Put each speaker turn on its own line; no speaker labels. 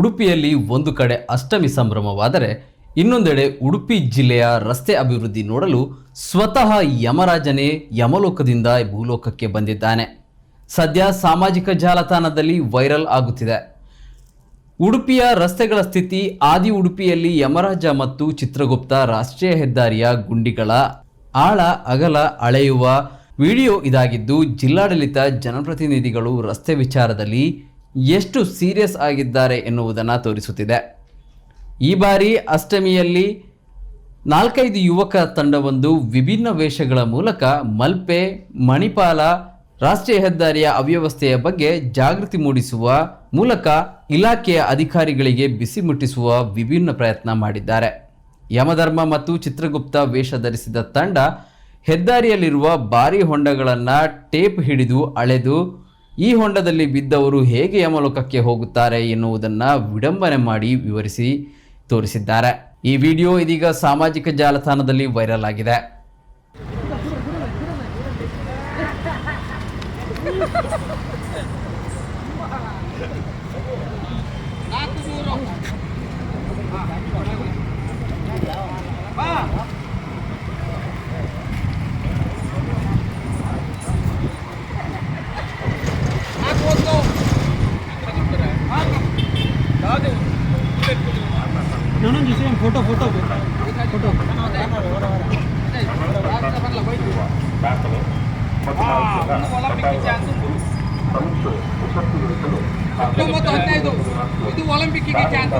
ಉಡುಪಿಯಲ್ಲಿ ಒಂದು ಕಡೆ ಅಷ್ಟಮಿ ಸಂಭ್ರಮವಾದರೆ ಇನ್ನೊಂದೆಡೆ ಉಡುಪಿ ಜಿಲ್ಲೆಯ ರಸ್ತೆ ಅಭಿವೃದ್ಧಿ ನೋಡಲು ಸ್ವತಃ ಯಮರಾಜನೇ ಯಮಲೋಕದಿಂದ ಭೂಲೋಕಕ್ಕೆ ಬಂದಿದ್ದಾನೆ. ಸದ್ಯ ಸಾಮಾಜಿಕ ಜಾಲತಾಣದಲ್ಲಿ ವೈರಲ್ ಆಗುತ್ತಿದೆ. ಉಡುಪಿಯ ರಸ್ತೆಗಳ ಸ್ಥಿತಿ ಆದಿ ಉಡುಪಿಯಲ್ಲಿ ಯಮರಾಜ ಮತ್ತು ಚಿತ್ರಗುಪ್ತ ರಾಷ್ಟ್ರೀಯ ಹೆದ್ದಾರಿಯ ಗುಂಡಿಗಳ ಆಳ, ಅಗಲ ಅಳೆಯುವ ವಿಡಿಯೋ ಇದಾಗಿದ್ದು, ಜಿಲ್ಲಾಡಳಿತ ಜನಪ್ರತಿನಿಧಿಗಳು ರಸ್ತೆ ವಿಚಾರದಲ್ಲಿ ಎಷ್ಟು ಸೀರಿಯಸ್ ಆಗಿದ್ದಾರೆ ಎನ್ನುವುದನ್ನು ತೋರಿಸುತ್ತಿದೆ. ಈ ಬಾರಿ ಅಷ್ಟಮಿಯಲ್ಲಿ ನಾಲ್ಕೈದು ಯುವಕ ತಂಡವೊಂದು ವಿಭಿನ್ನ ವೇಷಗಳ ಮೂಲಕ ಮಲ್ಪೆ, ಮಣಿಪಾಲ, ರಾಷ್ಟ್ರೀಯ ಹೆದ್ದಾರಿಯ ಅವ್ಯವಸ್ಥೆಯ ಬಗ್ಗೆ ಜಾಗೃತಿ ಮೂಡಿಸುವ ಮೂಲಕ ಇಲಾಖೆಯ ಅಧಿಕಾರಿಗಳಿಗೆ ಬಿಸಿ ಮುಟ್ಟಿಸುವ ವಿಭಿನ್ನ ಪ್ರಯತ್ನ ಮಾಡಿದ್ದಾರೆ. ಯಮಧರ್ಮ ಮತ್ತು ಚಿತ್ರಗುಪ್ತ ವೇಷ ಧರಿಸಿದ ತಂಡ ಹೆದ್ದಾರಿಯಲ್ಲಿರುವ ಭಾರಿ ಹೊಂಡಗಳನ್ನು ಟೇಪ್ ಹಿಡಿದು ಅಳೆದು ಈ ಹೊಂಡದಲ್ಲಿ ಬಿದ್ದವರು ಹೇಗೆ ಯಮಲೋಕಕ್ಕೆ ಹೋಗುತ್ತಾರೆ ಎನ್ನುವುದನ್ನು ವಿಡಂಬನೆ ಮಾಡಿ ವಿವರಿಸಿ ತೋರಿಸಿದ್ದಾರೆ. ಈ ವಿಡಿಯೋ ಇದೀಗ ಸಾಮಾಜಿಕ ಜಾಲತಾಣದಲ್ಲಿ ವೈರಲ್ ಆಗಿದೆ.
No, no, just saying photo,
photo. Photo. ಮತ್ತು ಹದಿನೈದು ಇದು ಒಲಿಂಪಿಕ್ಕಿಗೆ ಚಾನ್ಸ್